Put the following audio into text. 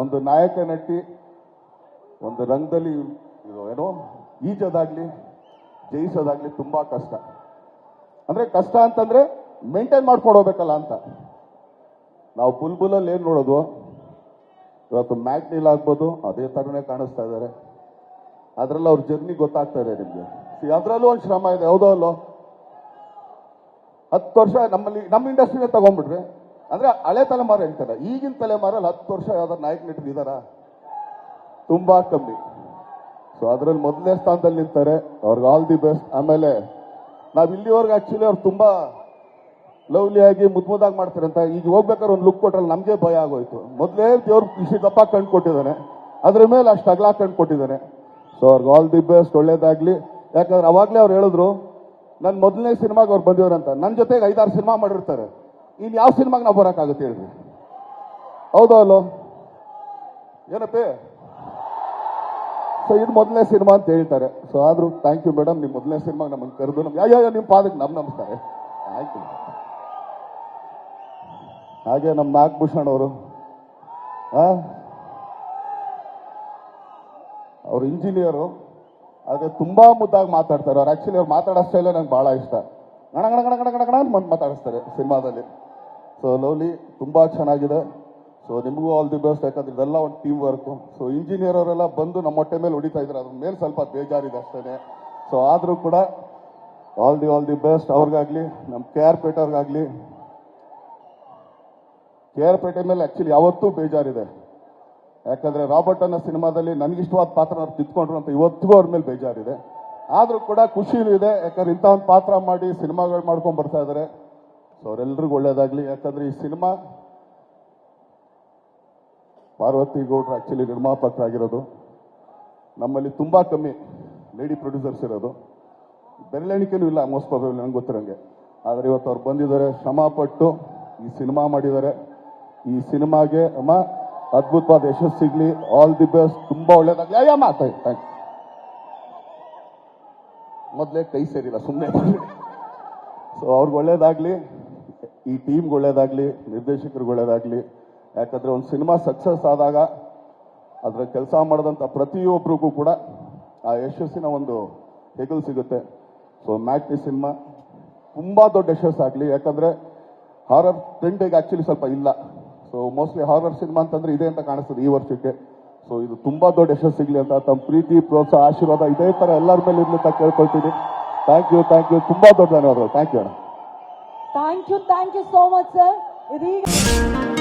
ಒಂದು ನಾಯಕ ನಟಿ, ಒಂದು ರಂಗದಲ್ಲಿ ಏನೋ ಈಜೋದಾಗ್ಲಿ, ಜಯಿಸೋದಾಗ್ಲಿ ತುಂಬಾ ಕಷ್ಟ. ಅಂದ್ರೆ ಕಷ್ಟ ಅಂತಂದ್ರೆ ಮೇಂಟೈನ್ ಮಾಡ್ಕೊಂಡು ಹೋಗ್ಬೇಕಲ್ಲ ಅಂತ. ನಾವು ಬುಲ್ಬುಲಲ್ಲಿ ಏನ್ ನೋಡೋದು? ಇವತ್ತು ಮ್ಯಾಗ್ನಿಲ್ ಆಗ್ಬೋದು, ಅದೇ ತರನೇ ಕಾಣಿಸ್ತಾ ಇದ್ದಾರೆ ಅದ್ರಲ್ಲಿ ಅವ್ರ ಜರ್ನಿ ಗೊತ್ತಾಗ್ತಾ ಇದೆ ನಿಮ್ಗೆ. ಅದ್ರಲ್ಲೂ ಒಂದು ಶ್ರಮ ಇದೆ, ಹೌದೋ ಅಲ್ಲೋ? ಹತ್ತು ವರ್ಷ ನಮ್ಮಲ್ಲಿ, ನಮ್ಮ ಇಂಡಸ್ಟ್ರಿನೇ ತಗೊಂಡ್ಬಿಟ್ರೆ. ಅಂದ್ರೆ ಹಳೆ ತಲೆಮಾರು ಹೇಳ್ತಾರೆ, ಈಗಿನ ತಲೆಮಾರಲ್ಲಿ ಹತ್ತು ವರ್ಷ ಯಾವ್ದಾರು ನಾಯಕ ನಟರು ಇದಾರ ತುಂಬಾ ಕಮ್ಮಿ. ಸೊ ಅದ್ರಲ್ಲಿ ಮೊದಲನೇ ಸ್ಥಾನದಲ್ಲಿ ನಿಂತಾರೆ, ಅವ್ರಿಗೆ ಆಲ್ ದಿ ಬೆಸ್ಟ್ ಆಮೇಲೆ ನಾವ್ ಇಲ್ಲಿವರೆಗೆ ಆಕ್ಚುಲಿ ಅವ್ರು ತುಂಬಾ ಲವ್ಲಿ ಆಗಿ ಮುದ್ಮುದಾಗಿ ಮಾಡ್ತಾರೆ ಅಂತ, ಈಗ ಹೋಗ್ಬೇಕಾದ್ರೆ ಒಂದು ಲುಕ್ ಕೊಟ್ರಲ್ಲ ನಮ್ಗೆ ಭಯ ಆಗೋಯ್ತು. ಮೊದಲೇ ದೇವ್ರ ಕೃಷಿ ಕಣ್ ಕೊಟ್ಟಿದ್ದಾನೆ, ಅದ್ರ ಮೇಲೆ ಅಷ್ಟು ಅಗಲ ಕಂಡ್ಕೊಟ್ಟಿದ್ದಾನೆ ಸೊ ಅವ್ರಿಗೆ ಆಲ್ ದಿ ಬೆಸ್ಟ್ ಒಳ್ಳೇದಾಗ್ಲಿ. ಯಾಕಂದ್ರೆ ಅವಾಗ್ಲೇ ಅವ್ರು ಹೇಳಿದ್ರು ನನ್ನ ಮೊದಲನೇ ಸಿನಿಮಾಗೆ ಅವ್ರು ಬಂದಿವ್ರಂತ ನನ್ನ ಜೊತೆಗೆ ಐದಾರು ಸಿನಿಮಾ ಮಾಡಿರ್ತಾರೆ. ಇನ್ ಯಾವ ಸಿನಿಮಾಗೆ ನಾವು ಬರೋಕ್ಕಾಗುತ್ತೆ ಹೇಳ್ರಿ ಹೌದೋ ಅಲ್ಲೋ ಏನಪ್ಪೇ? ಸೊ ಇದು ಮೊದಲನೇ ಸಿನಿಮಾ ಅಂತ ಹೇಳ್ತಾರೆ. ಸೊ ಆದರೂ ಥ್ಯಾಂಕ್ ಯು ಮೇಡಮ್ ನಿಮ್ಮ ಮೊದಲನೇ ಸಿನಿಮಾ ನಮ್ಮನ್ನು ಕರೆದು ನಮ್ಗೆ ಯಾವ ನಿಮ್ಮ ಪಾದಕ್ಕೆ ನಮ್ ನಮಸ್ತಾರೆ ಥ್ಯಾಂಕ್ ಹಾಗೆ ನಮ್ಮ ನಾಗಭೂಷಣ್ ಅವರು. ಅವರು ಇಂಜಿನಿಯರು. ಹಾಗೆ ತುಂಬಾ ಮುದ್ದಾಗಿ ಮಾತಾಡ್ತಾರೆ. ಅವ್ರು ಆ್ಯಕ್ಚುಲಿ ಅವ್ರು ಮಾತಾಡೋ ಸ್ಟೈಲೇ ನಂಗೆ ಬಹಳ ಇಷ್ಟ. ಗಣ ಗಣ ಗಣ ಗಣ ಗಣ ಅಂತ ಮಾತಾಡಿಸ್ತಾರೆ ಸಿನಿಮಾದಲ್ಲಿ. ಸೊ ಲವ್ಲಿ ತುಂಬಾ ಚೆನ್ನಾಗಿದೆ. ಸೊ ನಿಮಗೂ ಆಲ್ ದಿ ಬೆಸ್ಟ್ ಯಾಕಂದ್ರೆ ಇದೆಲ್ಲ ಒಂದು ಟೀಮ್ ವರ್ಕು ಸೊ ಇಂಜಿನಿಯರ್ ಅವರೆಲ್ಲ ಬಂದು ನಮ್ಮ ಹೊಟ್ಟೆ ಮೇಲೆ ಹೊಡಿತಾ ಇದ್ರೆ ಅದ್ರ ಮೇಲೆ ಸ್ವಲ್ಪ ಬೇಜಾರಿದೆ ಅಷ್ಟೇ ಸೊ ಆದರೂ ಕೂಡ all the all the best ಅವ್ರಿಗಾಗ್ಲಿ, ನಮ್ಮ ಕೆ ಆರ್ ಪೇಟೆಯವ್ರಿಗಾಗ್ಲಿ ಕೆ ಆರ್ ಪೇಟೆ ಮೇಲೆ ಆಕ್ಚುಲಿ ಯಾವತ್ತೂ ಬೇಜಾರಿದೆ. ಯಾಕಂದ್ರೆ ರಾಬರ್ಟ್ ಅನ್ನೋ ಸಿನಿಮಾದಲ್ಲಿ ನನಗಿಷ್ಟವಾದ ಪಾತ್ರ ಅವ್ರು ಕಿತ್ಕೊಂಡ್ರು ಅಂತ ಇವತ್ತಿಗೂ ಅವ್ರ ಮೇಲೆ ಬೇಜಾರಿದೆ. ಆದರೂ ಕೂಡ ಖುಷಿನೂ ಇದೆ. ಯಾಕಂದ್ರೆ ಇಂಥ ಒಂದು ಪಾತ್ರ ಮಾಡಿ, ಸಿನಿಮಾಗಳು ಮಾಡ್ಕೊಂಡು ಬರ್ತಾ ಇದಾರೆ ಸೊ ಅವರೆಲ್ರಿಗೂ ಒಳ್ಳೇದಾಗ್ಲಿ. ಯಾಕಂದ್ರೆ ಈ ಸಿನಿಮಾ ಪಾರ್ವತಿ ಗೌಡ್ರು ಆಕ್ಚುಲಿ ನಿರ್ಮಾಪಕರಾಗಿರೋದು ನಮ್ಮಲ್ಲಿ ತುಂಬಾ ಕಮ್ಮಿ ಲೇಡಿ ಪ್ರೊಡ್ಯೂಸರ್ಸ್ ಇರೋದು. ಬೆರಳೆಣಿಕೆನೂ ಇಲ್ಲ ಮೋಸ್ಟ್ ಪ್ರಾಬಬಲ್ ನಂಗೆ ಗೊತ್ತಿರಂಗೆ. ಆದ್ರೆ ಇವತ್ತು ಅವ್ರು ಬಂದಿದ್ದಾರೆ ಶ್ರಮ ಪಟ್ಟು ಈ ಸಿನಿಮಾ ಮಾಡಿದ್ದಾರೆ. ಈ ಸಿನಿಮಾಗೆ ಅಮ್ಮ, ಅದ್ಭುತವಾದ ಯಶಸ್ಸು ಸಿಗ್ಲಿ. ಆಲ್ ದಿ ಬೆಸ್ಟ್ ತುಂಬಾ ಒಳ್ಳೇದಾಗ್ಲಿ. ಅಯ್ಯಮ್ಮ ಥ್ಯಾಂಕ್ ಮೊದಲೇ ಕೈ ಸೇರಿಲ್ಲ ಸುಮ್ಮನೆ ಸೊ ಅವ್ರಿಗೆ ಒಳ್ಳೇದಾಗ್ಲಿ. ಈ ಟೀಮ್ಗೆ ಒಳ್ಳೇದಾಗ್ಲಿ, ನಿರ್ದೇಶಕರಿಗೆ ಒಳ್ಳೇದಾಗ್ಲಿ, ಯಾಕಂದ್ರೆ ಒಂದು ಸಿನಿಮಾ ಸಕ್ಸಸ್ ಆದಾಗ ಅದರ ಕೆಲಸ ಮಾಡಿದಂಥ ಪ್ರತಿಯೊಬ್ಬರಿಗೂ ಕೂಡ ಆ ಯಶಸ್ಸಿನ ಒಂದು ಹೆಗಲು ಸಿಗುತ್ತೆ. ಸೊ ಮ್ಯಾಟ್ನಿ ಸಿನಿಮಾ ತುಂಬಾ ದೊಡ್ಡ ಯಶಸ್ಸು ಆಗಲಿ, ಯಾಕಂದ್ರೆ ಹಾರರ್ ಟ್ರೆಂಡ್ ಈಗ ಆಕ್ಚುಲಿ ಸ್ವಲ್ಪ ಇಲ್ಲ. ಸೊ ಮೋಸ್ಟ್ಲಿ ಹಾರರ್ ಸಿನಿಮಾ ಅಂತಂದ್ರೆ ಇದೆ ಅಂತ ಕಾಣಿಸ್ತದೆ ಈ ವರ್ಷಕ್ಕೆ. ಸೊ ಇದು ತುಂಬಾ ದೊಡ್ಡ ಯಶಸ್ಸು ಸಿಗಲಿ ಅಂತ ತಮ್ಮ ಪ್ರೀತಿ, ಪ್ರೋತ್ಸಾಹ, ಆಶೀರ್ವಾದ ಇದೇ ತರ ಎಲ್ಲರ ಮೇಲೆ ಇರ್ಲಿ ಅಂತ ಕೇಳ್ಕೊಳ್ತೀನಿ. ಥ್ಯಾಂಕ್ ಯು ಥ್ಯಾಂಕ್ ಯು ತುಂಬಾ ದೊಡ್ಡ ಧನ್ಯವಾದಗಳು. ಥ್ಯಾಂಕ್ ಯು ಅಣ್ಣ. Thank you thank you so much sir ಇದೀಗ